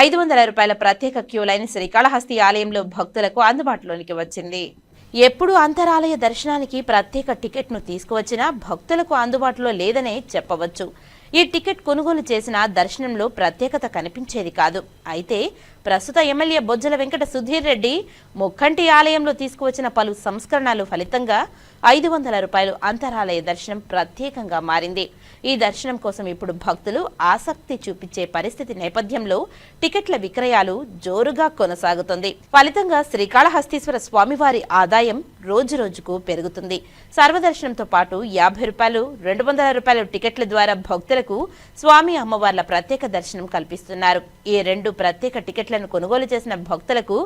ఐదు వందల రూపాయల ప్రత్యేక క్యూ లైన్ శ్రీకాళహస్తి ఆలయంలో భక్తులకు అందుబాటులోనికి వచ్చింది. ఎప్పుడు అంతరాలయ దర్శనానికి ప్రత్యేక టికెట్ను తీసుకువచ్చినా భక్తులకు అందుబాటులో లేదనే చెప్పవచ్చు. ఈ టికెట్ కొనుగోలు చేసిన దర్శనంలో ప్రత్యేకత కనిపించేది కాదు. అయితే ప్రస్తుత ఎమ్మెల్యే బొజ్జల వెంకట సుధీర్ రెడ్డి ముక్కంటి ఆలయంలో తీసుకువచ్చిన పలు సంస్కరణలు ఫలితంగా ఐదు వందల రూపాయలు అంతరాలయ దర్శనం ప్రత్యేకంగా మారింది. ఈ దర్శనం కోసం ఇప్పుడు భక్తులు ఆసక్తి చూపించే పరిస్థితి నేపథ్యంలో టికెట్ల విక్రయాలు జోరుగా కొనసాగుతుంది. ఫలితంగా శ్రీకాళహస్తీశ్వర స్వామివారి ఆదాయం రోజు రోజుకు పెరుగుతుంది. సర్వదర్శనంతో పాటు యాభై రూపాయలు రెండు వందల రూపాయల టికెట్ల ద్వారా భక్తులకు స్వామి అమ్మవార్ల ప్రత్యేక దర్శనం కల్పిస్తున్నారు. ఈ రెండు ప్రత్యేక టికెట్ల టికెట్లను కొనుగోలు చేసిన భక్తులకు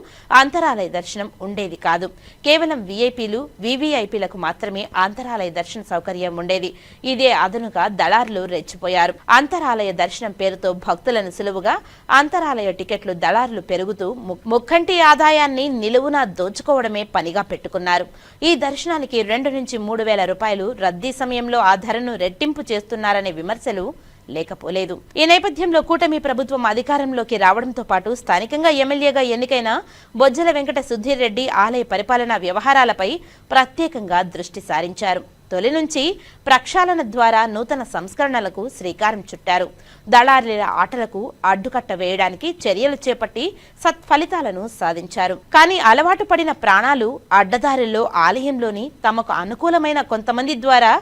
అంతరాలయ దర్శనం ఉండేది కాదు. కేవలం వీఐపీలు వీవీఐపీలకు మాత్రమే అంతరాలయ దర్శన సౌకర్యం ఉండేది. ఇదే అదనుగా దళారులు రెచ్చిపోయారు. అంతరాలయ దర్శనం పేరుతో భక్తులను సులువుగా అంతరాలయ టికెట్లు దళారులు పెరుగుతూ ముక్కంటి ఆదాయాన్ని నిలువున దోచుకోవడమే పనిగా పెట్టుకున్నారు. ఈ దర్శనానికి రెండు నుంచి మూడు వేల రూపాయలు రద్దీ సమయంలో ఆ ధరను రెట్టింపు చేస్తున్నారనే విమర్శలు లేకపోలేదు ఈ నేపథ్యంలో కూటమి ప్రభుత్వం అధికారంలోకి రావడంతో పాటు స్థానికంగా ఎమ్మెల్యేగా ఎన్నికైన బొజ్జల వెంకట సుధీర్ రెడ్డి ఆలయ పరిపాలనా వ్యవహారాలపై ప్రత్యేకంగా దృష్టి సారించారు. తొలి నుంచి ప్రక్షాళన ద్వారా నూతన సంస్కరణలకు శ్రీకారం చుట్టారు. దళారుల ఆటలకు అడ్డుకట్ట వేయడానికి చర్యలు చేపట్టి సత్ఫలితాలను సాధించారు. కానీ అలవాటు పడిన ప్రాణాలు అడ్డదారుల్లో ఆలయంలోని తమకు అనుకూలమైన కొంతమంది ద్వారా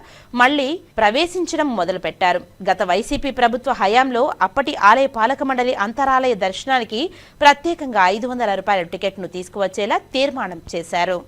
మళ్ళీ ప్రవేశించడం మొదలుపెట్టారు. గత వైసీపీ ప్రభుత్వ హయాంలో అప్పటి ఆలయ పాలక మండలి అంతరాలయ దర్శనానికి ప్రత్యేకంగా ఐదు వందల రూపాయల టికెట్ను తీసుకువచ్చేలా తీర్మానం చేశారు.